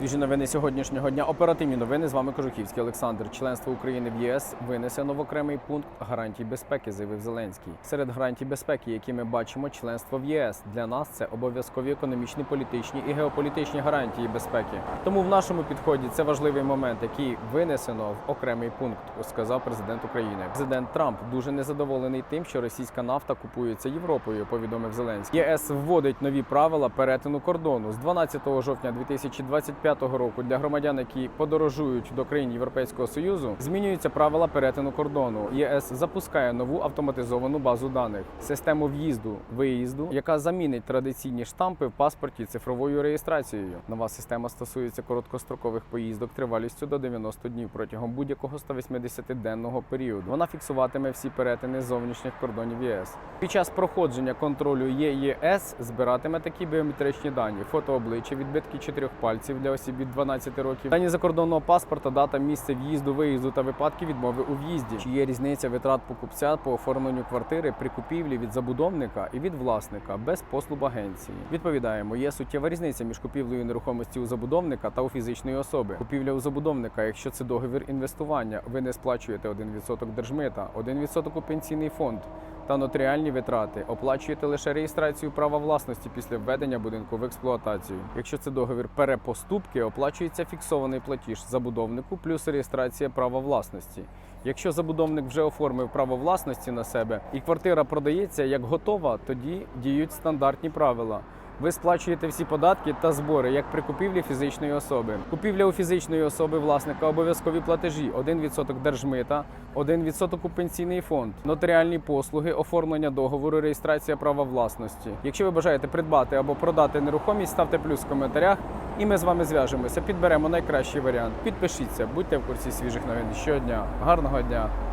Свіжі новини сьогоднішнього дня. Оперативні новини з вами Кожухівський Олександр. Членство України в ЄС винесено в окремий пункт гарантій безпеки, заявив Зеленський. Серед гарантій безпеки, які ми бачимо, членство в єС для нас це обов'язкові економічні, політичні і геополітичні гарантії безпеки. Тому в нашому підході це важливий момент, який винесено в окремий пункт, сказав президент України. Президент Трамп дуже незадоволений тим, що російська нафта купується Європою. Повідомив Зеленський. ЄС вводить нові правила перетину кордону з 12 жовтня 2025 року для громадян, які подорожують до країн Європейського союзу. Змінюються правила перетину кордону. ЄС запускає нову автоматизовану базу даних, систему в'їзду виїзду, яка замінить традиційні штампи в паспорті цифровою реєстрацією. Нова система стосується короткострокових поїздок тривалістю до 90 днів протягом будь-якого 180-денного періоду. Вона фіксуватиме всі перетини зовнішніх кордонів ЄС. Під час проходження контролю ЄЄС збиратиме такі біометричні дані: фото обличчя, відбитки чотирьох пальців для осіб від 12 років, дані закордонного паспорта, дата, місце в'їзду, виїзду та випадки відмови у в'їзді. Чи є різниця витрат покупця по оформленню квартири при купівлі від забудовника і від власника без послуг агенції? Відповідаємо, є суттєва різниця між купівлею нерухомості у забудовника та у фізичної особи. Купівля у забудовника, якщо це договір інвестування, ви не сплачуєте 1% держмита, 1% у пенсійний фонд та нотаріальні витрати. Оплачуєте лише реєстрацію права власності після введення будинку в експлуатацію. Якщо це договір перепоступки, оплачується фіксований платіж забудовнику плюс реєстрація права власності. Якщо забудовник вже оформив право власності на себе і квартира продається як готова, тоді діють стандартні правила. Ви сплачуєте всі податки та збори, як при купівлі фізичної особи. Купівля у фізичної особи власника обов'язкові платежі: 1% держмита, 1% у пенсійний фонд, нотаріальні послуги, оформлення договору, реєстрація права власності. Якщо ви бажаєте придбати або продати нерухомість, ставте плюс в коментарях, і ми з вами зв'яжемося. Підберемо найкращий варіант. Підпишіться, будьте в курсі свіжих новин щодня. Гарного дня!